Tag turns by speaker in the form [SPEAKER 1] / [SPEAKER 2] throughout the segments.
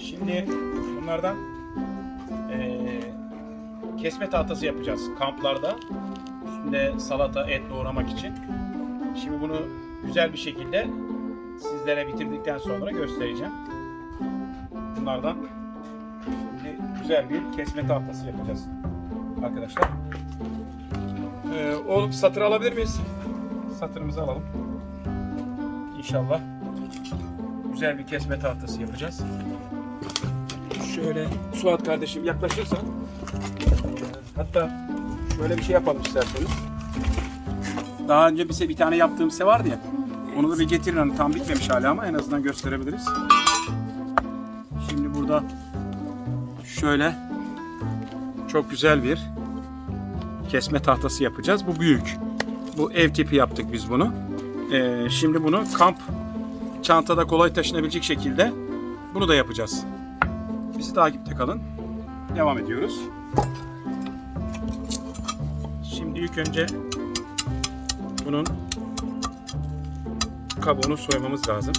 [SPEAKER 1] Şimdi bunlardan eee, kesme tahtası yapacağız kamplarda. Üstünde salata, et doğramak için. Şimdi bunu güzel bir şekilde sizlere bitirdikten sonra göstereceğim. Bunlardan şimdi güzel bir kesme tahtası yapacağız arkadaşlar. Ee, oğlum satır alabilir miyiz? Satırımızı alalım. İnşallah güzel bir kesme tahtası yapacağız. Şöyle Suat kardeşim yaklaşırsan hatta şöyle bir şey yapalım isterseniz. Daha önce bize bir tane yaptığım size vardı ya. Onu da bir getirin hani tam bitmemiş hala ama en azından gösterebiliriz. Şimdi burada şöyle çok güzel bir kesme tahtası yapacağız. Bu büyük. Bu ev tipi yaptık biz bunu. Ee, şimdi bunu kamp çantada kolay taşınabilecek şekilde bunu da yapacağız. Bizi takipte kalın. Devam ediyoruz. Şimdi ilk önce bunun kabuğunu soymamız lazım.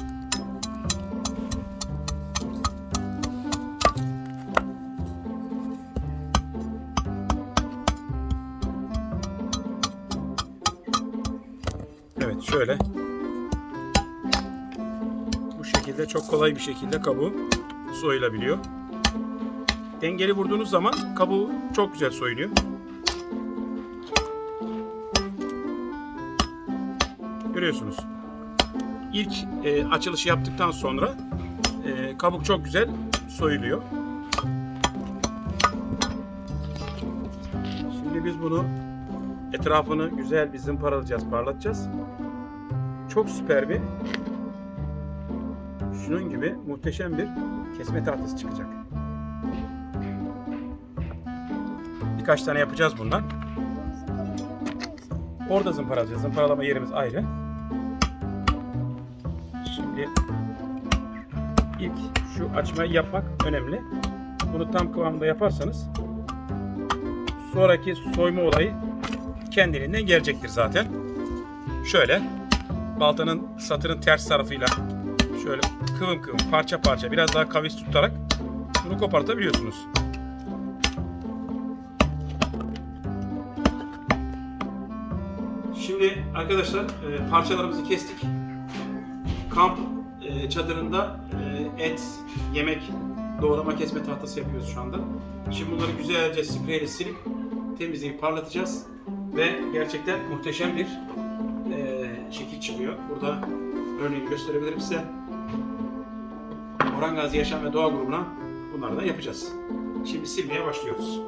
[SPEAKER 1] Şöyle. Bu şekilde çok kolay bir şekilde kabuğu soyulabiliyor. Dengeli vurduğunuz zaman kabuğu çok güzel soyuluyor. Görüyorsunuz. İlk e, açılışı yaptıktan sonra e, kabuk çok güzel soyuluyor. Şimdi biz bunu etrafını güzel bir zımparalayacağız, parlatacağız. Çok süper bir şunun gibi muhteşem bir kesme tahtası çıkacak. Birkaç tane yapacağız bundan. Orada zımparalayacağız. Zımparalama yerimiz ayrı. Şimdi ilk şu açmayı yapmak önemli. Bunu tam kıvamda yaparsanız sonraki soyma olayı kendiliğinden gelecektir zaten. Şöyle baltanın satırın ters tarafıyla şöyle kıvım kıvım parça parça biraz daha kavis tutarak bunu kopartabiliyorsunuz. Şimdi arkadaşlar e, parçalarımızı kestik. Kamp e, çadırında e, et, yemek, doğrama kesme tahtası yapıyoruz şu anda. Şimdi bunları güzelce spreyle silip temizleyip parlatacağız ve gerçekten muhteşem bir şekil çıkıyor. Burada örneğini gösterebilirim size. Orhan Gazi Yaşam ve Doğa grubuna bunları da yapacağız. Şimdi silmeye başlıyoruz.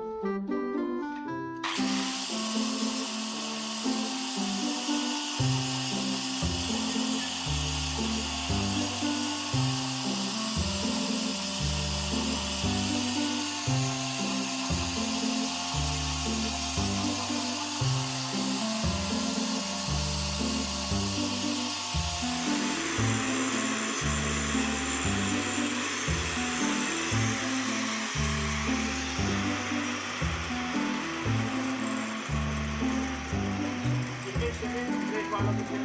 [SPEAKER 1] Bir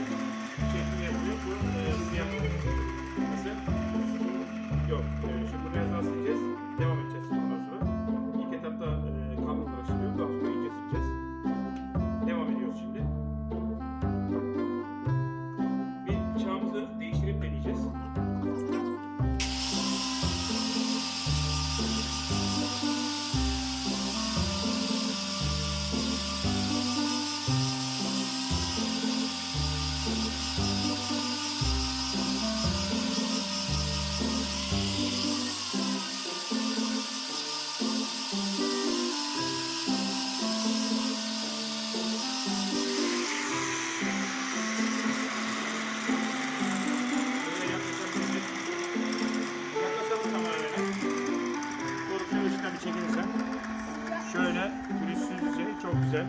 [SPEAKER 1] çok güzel.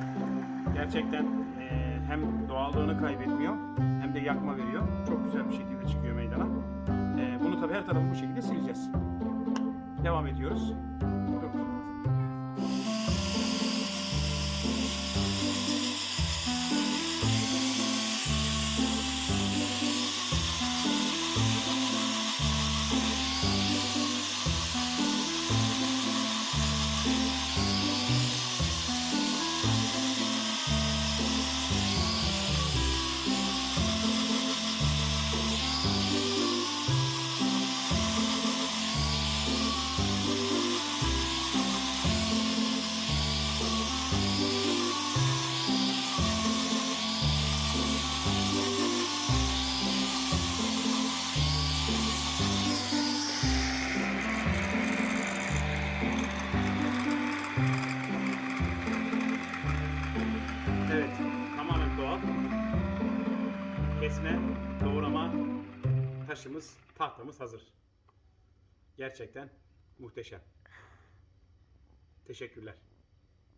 [SPEAKER 1] Gerçekten eee, hem doğallığını kaybetmiyor hem de yakma veriyor. Çok güzel bir şekilde çıkıyor meydana. Eee, bunu tabii her tarafı bu şekilde sileceğiz. Devam ediyoruz. Kesme, doğrama taşımız, tahtamız hazır. Gerçekten muhteşem. Teşekkürler.